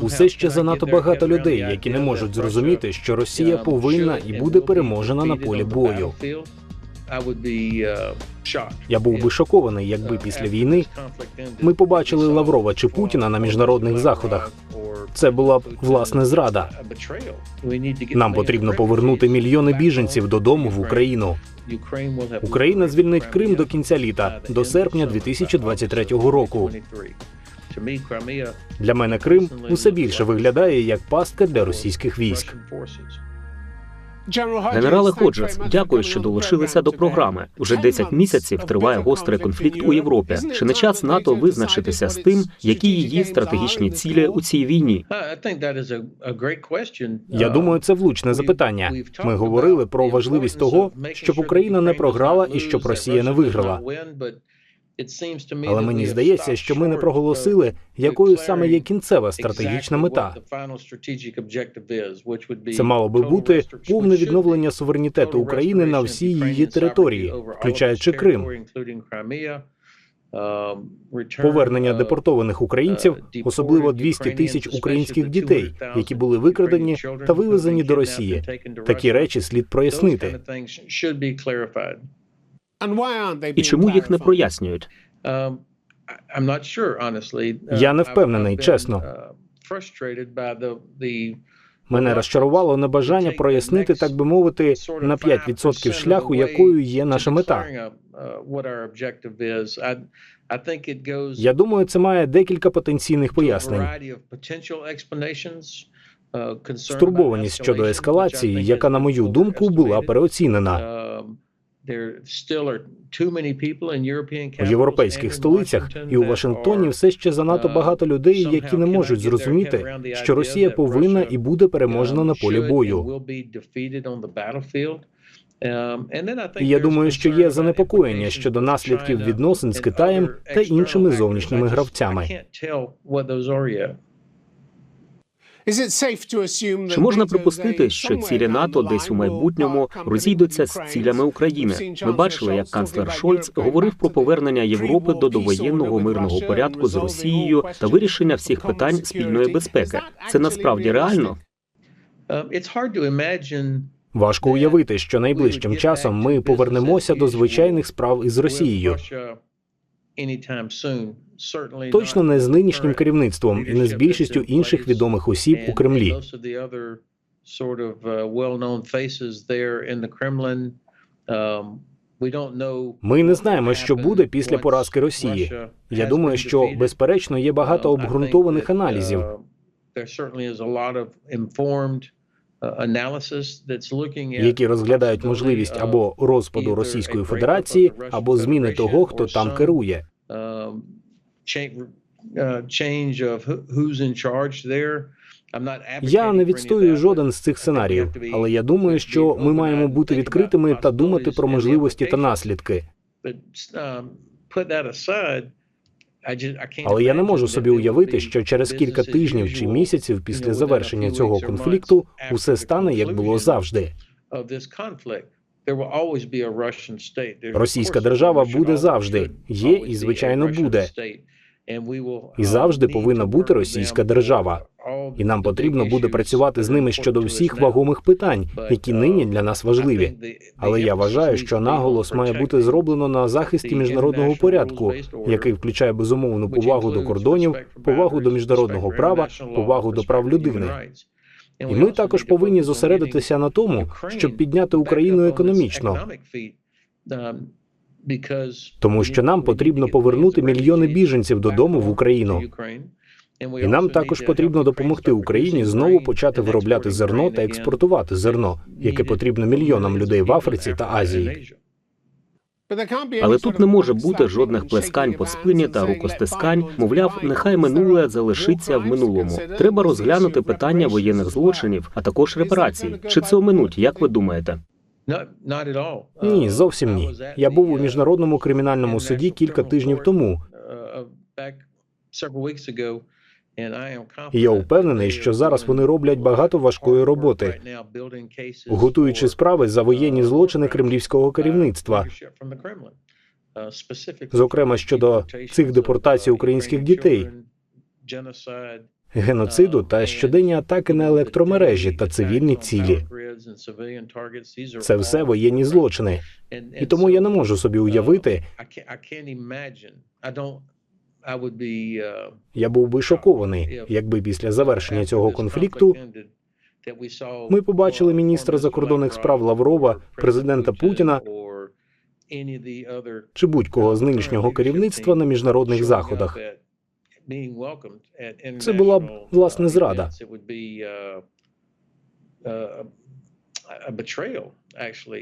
Усе ще занадто багато людей, які не можуть зрозуміти, що Росія повинна і буде переможена на полі бою. Я був би шокований, якби після війни ми побачили Лаврова чи Путіна на міжнародних заходах. Це була б власне зрада. Нам потрібно повернути мільйони біженців додому в Україну. Україна звільнить Крим до кінця літа, до серпня 2023 року. Для мене Крим усе більше виглядає як пастка для російських військ. Генерале Ходжес, дякую, що долучилися до програми. Уже 10 місяців триває гострий конфлікт у Європі. Чи не час НАТО визначитися з тим, які її стратегічні цілі у цій війні? Я думаю, це влучне запитання. Ми говорили про важливість того, щоб Україна не програла і щоб Росія не виграла. Але мені здається, що ми не проголосили, якою саме є кінцева стратегічна мета. Це мало би бути повне відновлення суверенітету України на всій її території, включаючи Крим, повернення депортованих українців, особливо 200 тисяч українських дітей, які були викрадені та вивезені до Росії. Такі речі слід прояснити. І чому їх не прояснюють? Я не впевнений, чесно. Мене розчарувало небажання прояснити, так би мовити, на 5% шляху, якою є наша мета. Я думаю, це має декілька потенційних пояснень. Стурбованість щодо ескалації, яка, на мою думку, була переоцінена. У європейських столицях і у Вашингтоні все ще занадто багато людей, які не можуть зрозуміти, що Росія повинна і буде переможена на полі бою. І я думаю, що є занепокоєння щодо наслідків відносин з Китаєм та іншими зовнішніми гравцями. Чи можна припустити, що цілі НАТО десь у майбутньому розійдуться з цілями України? Ми бачили, як канцлер Шольц говорив про повернення Європи до довоєнного мирного порядку з Росією та вирішення всіх питань спільної безпеки. Це насправді реально? Важко уявити, що найближчим часом ми повернемося до звичайних справ із Росією. Точно не з нинішнім керівництвом і не з більшістю інших відомих осіб у Кремлі. Ми не знаємо, що буде після поразки Росії. Я думаю, що безперечно є багато обґрунтованих аналізів. Які розглядають можливість або розпаду Російської Федерації, або зміни того, хто там керує. Я не відстоюю жоден з цих сценаріїв, але я думаю, що ми маємо бути відкритими та думати про можливості та наслідки. Але я не можу собі уявити, що через кілька тижнів чи місяців після завершення цього конфлікту усе стане як було завжди. Російська держава буде завжди, є і звичайно буде. І завжди повинна бути російська держава. І нам потрібно буде працювати з ними щодо всіх вагомих питань, які нині для нас важливі. Але я вважаю, що наголос має бути зроблено на захисті міжнародного порядку, який включає безумовну повагу до кордонів, повагу до міжнародного права, повагу до прав людини. І ми також повинні зосередитися на тому, щоб підняти Україну економічно. Тому що нам потрібно повернути мільйони біженців додому в Україну. І нам також потрібно допомогти Україні знову почати виробляти зерно та експортувати зерно, яке потрібно мільйонам людей в Африці та Азії. Але тут не може бути жодних плескань по спині та рукостискань. Мовляв, нехай минуле залишиться в минулому. Треба розглянути питання воєнних злочинів, а також репарацій. Чи це оминуть, як ви думаєте? Ні, зовсім ні. Я був у міжнародному кримінальному суді кілька тижнів тому. І я впевнений, що зараз вони роблять багато важкої роботи, готуючи справи за воєнні злочини кремлівського керівництва, зокрема щодо цих депортацій українських дітей, геноциду та щоденні атаки на електромережі та цивільні цілі. Це все воєнні злочини. І тому я не можу собі уявити, я був би шокований, якби після завершення цього конфлікту ми побачили міністра закордонних справ Лаврова, президента Путіна чи будь-кого з нинішнього керівництва на міжнародних заходах. Це була б власне зрада.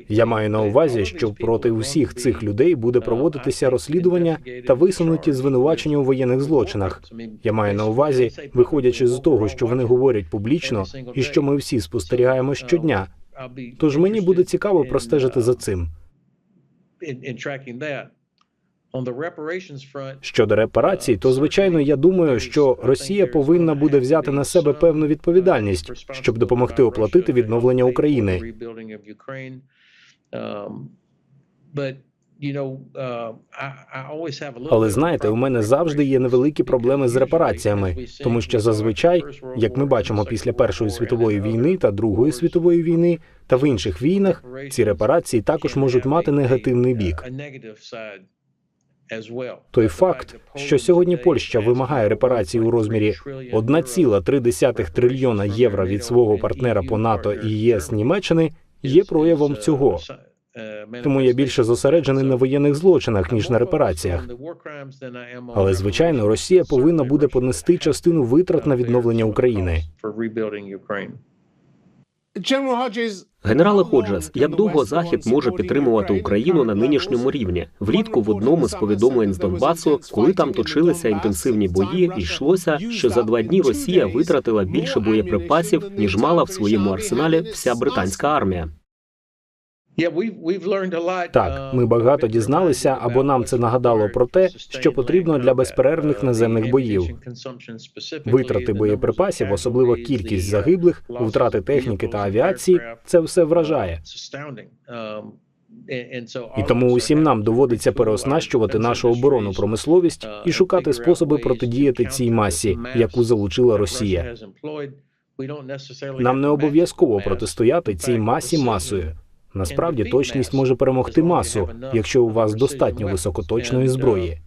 Я маю на увазі, що проти усіх цих людей буде проводитися розслідування та висунуті звинувачення у воєнних злочинах. Я маю на увазі, виходячи з того, що вони говорять публічно, і що ми всі спостерігаємо щодня. Тож мені буде цікаво простежити за цим. Щодо репарацій, то звичайно я думаю, що Росія повинна буде взяти на себе певну відповідальність, щоб допомогти оплатити відновлення України. Але знаєте, у мене завжди є невеликі проблеми з репараціями, тому що зазвичай, як ми бачимо після Першої світової війни та Другої світової війни, та в інших війнах, ці репарації також можуть мати негативний бік. Той факт, що сьогодні Польща вимагає репарацій у розмірі 1,3 трильйона євро від свого партнера по НАТО і ЄС Німеччини, є проявом цього. Тому я більше зосереджений на воєнних злочинах ніж на репараціях. Але звичайно, Росія повинна буде понести частину витрат на відновлення України. Генерале Ходжес, як довго Захід може підтримувати Україну на нинішньому рівні? Влітку в одному з повідомлень з Донбасу, коли там точилися інтенсивні бої, йшлося, що за два дні Росія витратила більше боєприпасів ніж мала в своєму арсеналі вся британська армія. Так, ми багато дізналися, або нам це нагадало про те, що потрібно для безперервних наземних боїв. Витрати боєприпасів, особливо кількість загиблих, втрати техніки та авіації, це все вражає. І тому усім нам доводиться переоснащувати нашу оборонну промисловість і шукати способи протидіяти цій масі, яку залучила Росія. Нам не обов'язково протистояти цій масі масою. Насправді точність може перемогти масу, якщо у вас достатньо високоточної зброї.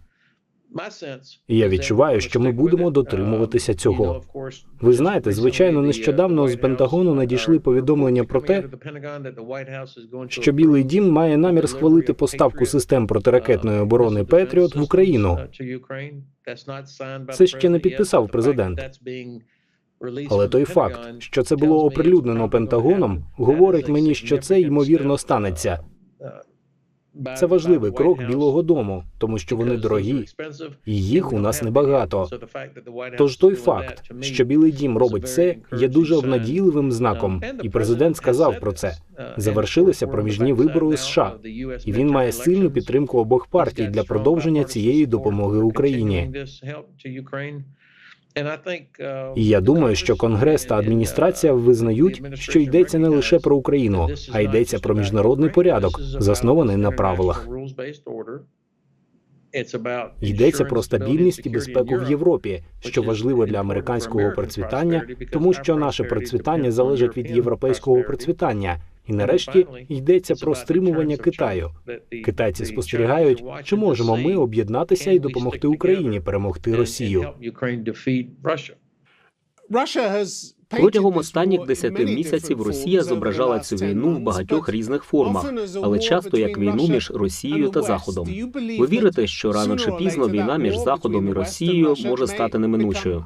Я відчуваю, що ми будемо дотримуватися цього. Ви знаєте, звичайно, нещодавно з Пентагону надійшли повідомлення про те, що Білий Дім має намір схвалити поставку систем протиракетної оборони Петріот в Україну. Це ще не підписав президент. Але той факт, що це було оприлюднено Пентагоном, говорить мені, що це ймовірно станеться. Це важливий крок Білого Дому, тому що вони дорогі, і їх у нас небагато. Тож той факт, що Білий Дім робить це, є дуже обнадійливим знаком, і президент сказав про це. Завершилися проміжні вибори у США, і він має сильну підтримку обох партій для продовження цієї допомоги Україні. І я думаю, що Конгрес та адміністрація визнають, що йдеться не лише про Україну, а йдеться про міжнародний порядок, заснований на правилах. Йдеться про стабільність і безпеку в Європі, що важливо для американського процвітання, тому що наше процвітання залежить від європейського процвітання. І нарешті йдеться про стримування Китаю. Китайці спостерігають, чи можемо ми об'єднатися і допомогти Україні перемогти Росію. Протягом останніх десяти місяців Росія зображала цю війну в багатьох різних формах, але часто як війну між Росією та Заходом. Ви вірите, що рано чи пізно війна між Заходом і Росією може стати неминучою?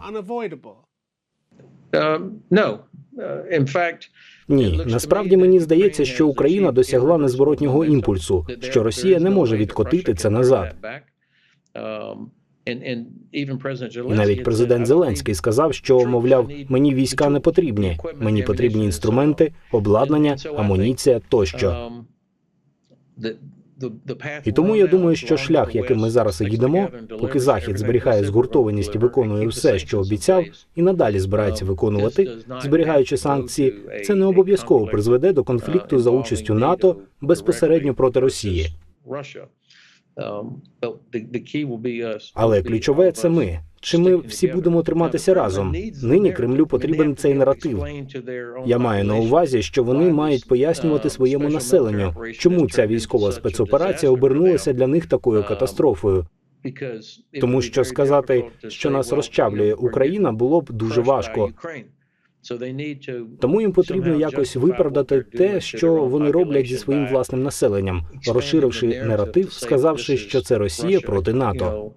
Ні, насправді мені здається, що Україна досягла незворотнього імпульсу, що Росія не може відкотити це назад. І навіть президент Зеленський сказав, що мовляв, мені війська не потрібні, мені потрібні інструменти, обладнання, амуніція тощо. І тому я думаю, що шлях, яким ми зараз йдемо, поки захід зберігає згуртованість і виконує все, що обіцяв, і надалі збирається виконувати, зберігаючи санкції, це не обов'язково призведе до конфлікту за участю НАТО безпосередньо проти Росії. Але ключове це ми, Чи ми всі будемо триматися разом? Нині Кремлю потрібен цей наратив. Я маю на увазі, що вони мають пояснювати своєму населенню, чому ця військова спецоперація обернулася для них такою катастрофою. Тому що сказати, що нас розчавлює Україна, було б дуже важко. Тому їм потрібно якось виправдати те, що вони роблять зі своїм власним населенням, розширивши наратив, сказавши, що це Росія проти НАТО.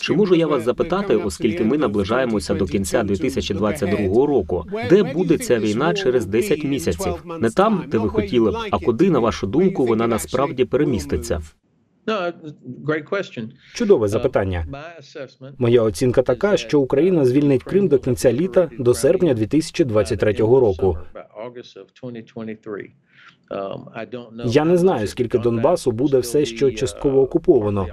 Чи можу я вас запитати, оскільки ми наближаємося до кінця 2022 року, де буде ця війна через 10 місяців? Не там, де ви хотіли б, а куди, на вашу думку, вона насправді переміститься? Чудове запитання. Моя оцінка така, що Україна звільнить Крим до кінця літа, до серпня 2023 року. Я не знаю, скільки Донбасу буде все ще частково окуповано.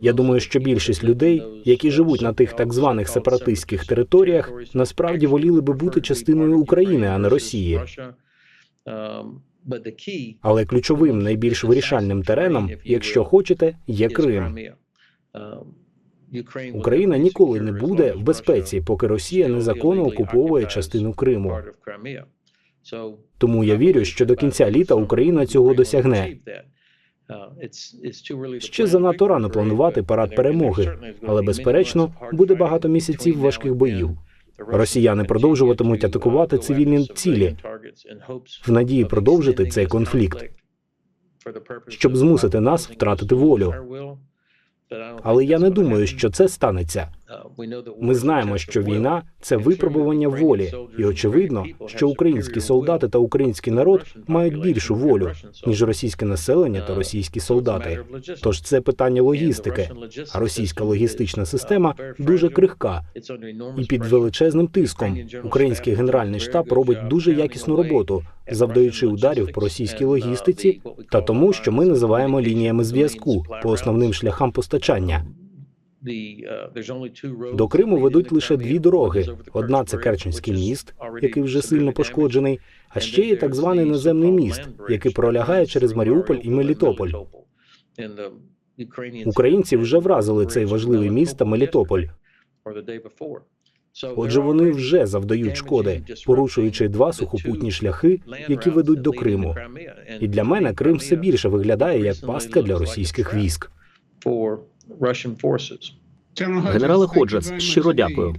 Я думаю, що більшість людей, які живуть на тих так званих сепаратистських територіях, насправді воліли би бути частиною України, а не Росії. Але ключовим найбільш вирішальним тереном, якщо хочете, є Крим. Україна ніколи не буде в безпеці, поки Росія незаконно окуповує частину Криму. Тому я вірю, що до кінця літа Україна цього досягне. Ще занадто рано планувати парад перемоги, але безперечно буде багато місяців важких боїв. Росіяни продовжуватимуть атакувати цивільні цілі в надії продовжити цей конфлікт, щоб змусити нас втратити волю. Але я не думаю, що це станеться. Ми знаємо, що війна це випробування волі, і очевидно, що українські солдати та український народ мають більшу волю ніж російське населення та російські солдати. Тож це питання логістики. А російська логістична система дуже крихка і під величезним тиском. Український генеральний штаб робить дуже якісну роботу, завдаючи ударів по російській логістиці та тому, що ми називаємо лініями зв'язку по основним шляхам постачання. До Криму ведуть лише дві дороги: одна це Керченський міст, який вже сильно пошкоджений, а ще є так званий наземний міст, який пролягає через Маріуполь і Мелітополь. Українці вже вразили цей важливий міст та Мелітополь. Отже, вони вже завдають шкоди, порушуючи два сухопутні шляхи, які ведуть до Криму. І для мене Крим все більше виглядає як пастка для російських військ. Генерале Ходжес, щиро дякую.